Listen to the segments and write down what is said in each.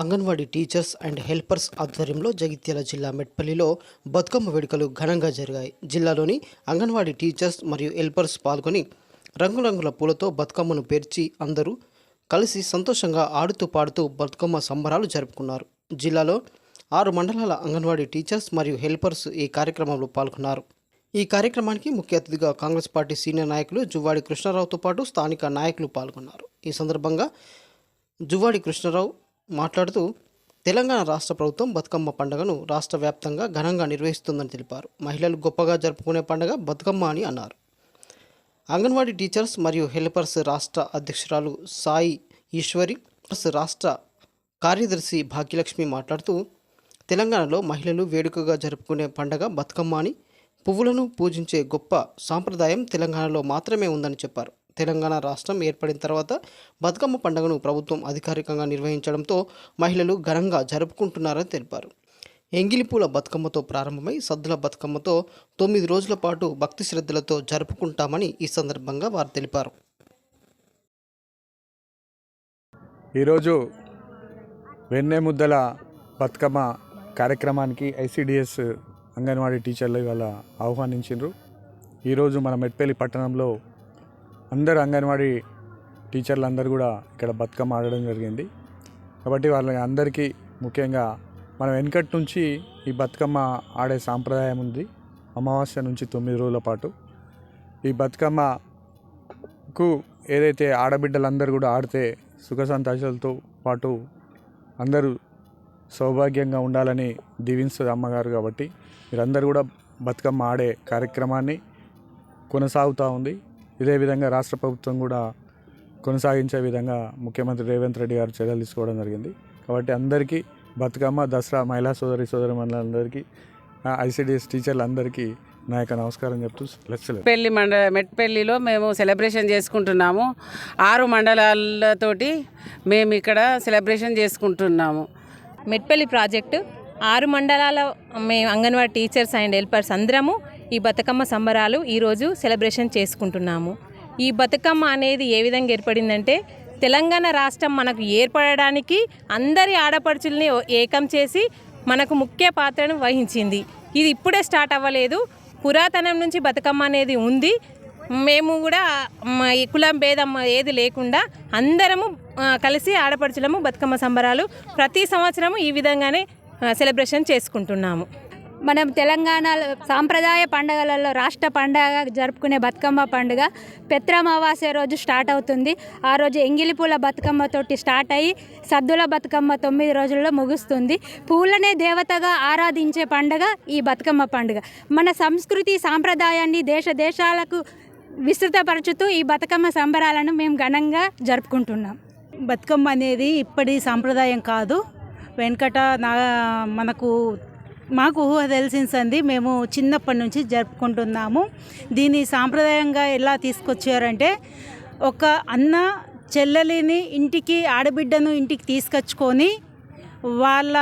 Anganwadi teachers and helpers ఆధ్వర్యంలో జగిత్యాల జిల్లా మెట్పల్లిలో బతుకమ్మ వేడుకలు ఘనంగా జరిగాయి. జిల్లాలోని అంగన్వాడీ టీచర్స్ మరియు హెల్పర్స్ పాల్గొని రంగురంగుల పూలతో బతుకమ్మను పేర్చి అందరూ కలిసి సంతోషంగా ఆడుతూ పాడుతూ బతుకమ్మ సంబరాలు జరుపుకున్నారు. జిల్లాలో ఆరు మండలాల అంగన్వాడీ టీచర్స్ మరియు హెల్పర్స్ ఈ కార్యక్రమంలో పాల్గొన్నారు. ఈ కార్యక్రమానికి ముఖ్య అతిథిగా కాంగ్రెస్ పార్టీ సీనియర్ నాయకులు జువ్వాడి కృష్ణారావుతో పాటు స్థానిక నాయకులు పాల్గొన్నారు. ఈ సందర్భంగా జువ్వాడి కృష్ణారావు మాట్లాడుతూ తెలంగాణ రాష్ట్ర ప్రభుత్వం బతుకమ్మ పండుగను రాష్ట్ర వ్యాప్తంగా ఘనంగా నిర్వహిస్తుందని తెలిపారు. మహిళలు గొప్పగా జరుపుకునే పండుగ బతుకమ్మ అని అన్నారు. అంగన్వాడీ టీచర్స్ మరియు హెల్పర్స్ రాష్ట్ర అధ్యక్షురాలు సాయి ఈశ్వరి రాష్ట్ర కార్యదర్శి భాగ్యలక్ష్మి మాట్లాడుతూ తెలంగాణలో మహిళలు వేడుకగా జరుపుకునే పండగ బతుకమ్మ అని పువ్వులను పూజించే గొప్ప సాంప్రదాయం తెలంగాణలో మాత్రమే ఉందని చెప్పారు. తెలంగాణ రాష్ట్రం ఏర్పడిన తర్వాత బతుకమ్మ పండుగను ప్రభుత్వం అధికారికంగా నిర్వహించడంతో మహిళలు ఘనంగా జరుపుకుంటున్నారని తెలిపారు. ఎంగిలిపూల బతుకమ్మతో ప్రారంభమై సద్దుల బతుకమ్మతో తొమ్మిది రోజుల పాటు భక్తి శ్రద్ధలతో జరుపుకుంటామని ఈ సందర్భంగా వారు తెలిపారు. ఈరోజు వెన్నెముద్దల బతుకమ్మ కార్యక్రమానికి ఐసిడిఎస్ అంగన్వాడీ టీచర్లు ఇవాళ ఆహ్వానించారు ఈరోజు మన మెట్పల్లి పట్టణంలో అందరు అంగన్వాడీ టీచర్లు అందరూ కూడా ఇక్కడ బతుకమ్మ ఆడడం జరిగింది. కాబట్టి వాళ్ళ అందరికీ ముఖ్యంగా మనం వెనకటి నుంచి ఈ బతుకమ్మ ఆడే సాంప్రదాయం ఉంది. అమావాస్య నుంచి తొమ్మిది రోజుల పాటు. ఈ బతుకమ్మకు ఏదైతే ఆడబిడ్డలందరూ కూడా ఆడితే సుఖ సంతోషాలతో పాటు అందరూ సౌభాగ్యంగా ఉండాలని దీవిస్తుంది అమ్మగారు కాబట్టి మీరందరూ కూడా బతుకమ్మ ఆడే కార్యక్రమాన్ని కొనసాగుతూ ఉంది. ఇదే విధంగా రాష్ట్ర ప్రభుత్వం కూడా కొనసాగించే విధంగా ముఖ్యమంత్రి రేవంత్ రెడ్డి గారు చర్యలు తీసుకోవడం జరిగింది. కాబట్టి అందరికీ బతుకమ్మ దసరా మహిళా సోదరి సోదరి మండలందరికీ ఐసిడిఎస్ టీచర్లందరికీ నా యొక్క నమస్కారం చెప్తూ లెక్చర్ పెళ్ళి మండ మెట్పల్లిలో మేము సెలబ్రేషన్ చేసుకుంటున్నాము. ఆరు మండలాలతోటి మేము ఇక్కడ సెలబ్రేషన్ చేసుకుంటున్నాము. మెట్పల్లి ప్రాజెక్టు ఆరు మండలాల మేము అంగన్వాడీ టీచర్స్ అండ్ హెల్పర్స్ అందరము ఈ బతుకమ్మ సంబరాలు ఈరోజు సెలబ్రేషన్ చేసుకుంటున్నాము. ఈ బతుకమ్మ అనేది ఏ విధంగా ఏర్పడిందంటే తెలంగాణ రాష్ట్రం మనకు ఏర్పడడానికి అందరి ఆడపడుచుల్ని ఏకం చేసి మనకు ముఖ్య పాత్రను వహించింది. ఇది ఇప్పుడే స్టార్ట్ అవ్వలేదు. పురాతనం నుంచి బతుకమ్మ అనేది ఉంది. మేము కూడా కులం భేదం ఏది లేకుండా అందరము కలిసి ఆడపడుచులము బతుకమ్మ సంబరాలు ప్రతి సంవత్సరము ఈ విధంగానే సెలబ్రేషన్ చేసుకుంటున్నాము. మనం తెలంగాణలో సాంప్రదాయ పండుగలలో రాష్ట్ర పండగ జరుపుకునే బతుకమ్మ పండుగ పెత్రమావాస్య రోజు స్టార్ట్ అవుతుంది. ఆ రోజు ఎంగిలిపూల బతుకమ్మతోటి స్టార్ట్ అయ్యి సద్దుల బతుకమ్మ తొమ్మిది రోజుల్లో ముగుస్తుంది. పూలనే దేవతగా ఆరాధించే పండుగ ఈ బతుకమ్మ పండుగ. మన సంస్కృతి సాంప్రదాయాన్ని దేశ దేశాలకు విస్తృతపరచుతూ ఈ బతుకమ్మ సంబరాలను మేము ఘనంగా జరుపుకుంటున్నాం. బతుకమ్మ అనేది ఇప్పటి సాంప్రదాయం కాదు. వెనకట నా మనకు మాకు ఊహ తెలిసింది మేము చిన్నప్పటి నుంచి జరుపుకుంటున్నాము. దీన్ని సాంప్రదాయంగా ఎలా తీసుకొచ్చారంటే ఒక అన్న చెల్లెలిని ఇంటికి ఆడబిడ్డను ఇంటికి తీసుకొచ్చుకొని వాళ్ళ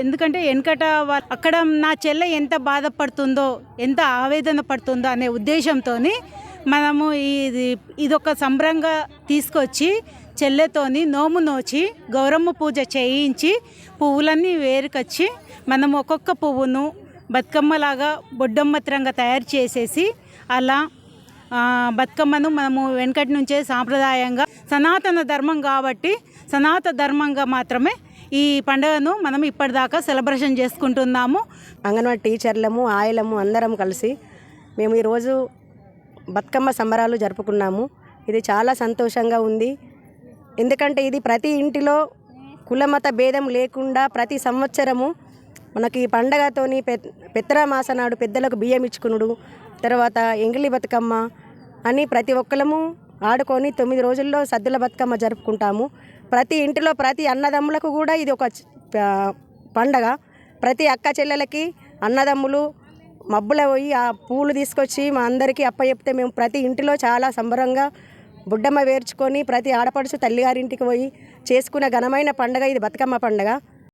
ఎందుకంటే వెనకట వాళ్ళ అక్కడ నా చెల్లె ఎంత బాధపడుతుందో ఎంత ఆవేదన పడుతుందో అనే ఉద్దేశంతో మనము ఇది ఇదొక సంబరంగా తీసుకొచ్చి చెల్లెతోని నోము నోచి గౌరమ్మ పూజ చేయించి పువ్వులన్నీ వేరుకొచ్చి మనం ఒక్కొక్క పువ్వును బతుకమ్మలాగా బొడ్డమ్మత్రంగా తయారు చేసేసి అలా బతుకమ్మను మనము వెనకటి నుంచే సాంప్రదాయంగా సనాతన ధర్మం కాబట్టి సనాతన ధర్మంగా మాత్రమే ఈ పండుగను మనం ఇప్పటిదాకా సెలబ్రేషన్ చేసుకుంటున్నాము. అంగన్వాడీ టీచర్లము ఆయలము అందరం కలిసి మేము ఈరోజు బతుకమ్మ సంబరాలు జరుపుకున్నాము. ఇది చాలా సంతోషంగా ఉంది. ఎందుకంటే ఇది ప్రతి ఇంటిలో కులమత భేదం లేకుండా ప్రతి సంవత్సరము మనకి ఈ పండగతోని పెత్తరామాస నాడు పెద్దలకు బియ్యం ఇచ్చుకునుడు తర్వాత ఎంగిలి బతుకమ్మ అని ప్రతి ఒక్కరము ఆడుకొని తొమ్మిది రోజుల్లో సద్దుల బతుకమ్మ జరుపుకుంటాము. ప్రతి ఇంటిలో ప్రతి అన్నదమ్ములకు కూడా ఇది ఒక పండగ. ప్రతి అక్క చెల్లెలకి అన్నదమ్ములు మబ్బుల పోయి ఆ పూలు తీసుకొచ్చి మా అందరికీ అప్ప చెప్తే మేము ప్రతి ఇంటిలో చాలా సంబరంగా బుడ్డమ్మ వేర్చుకొని ప్రతి ఆడపడుచు తల్లిగారింటికి పోయి చేసుకునే ఘనమైన పండగ ఇది బతుకమ్మ పండగ.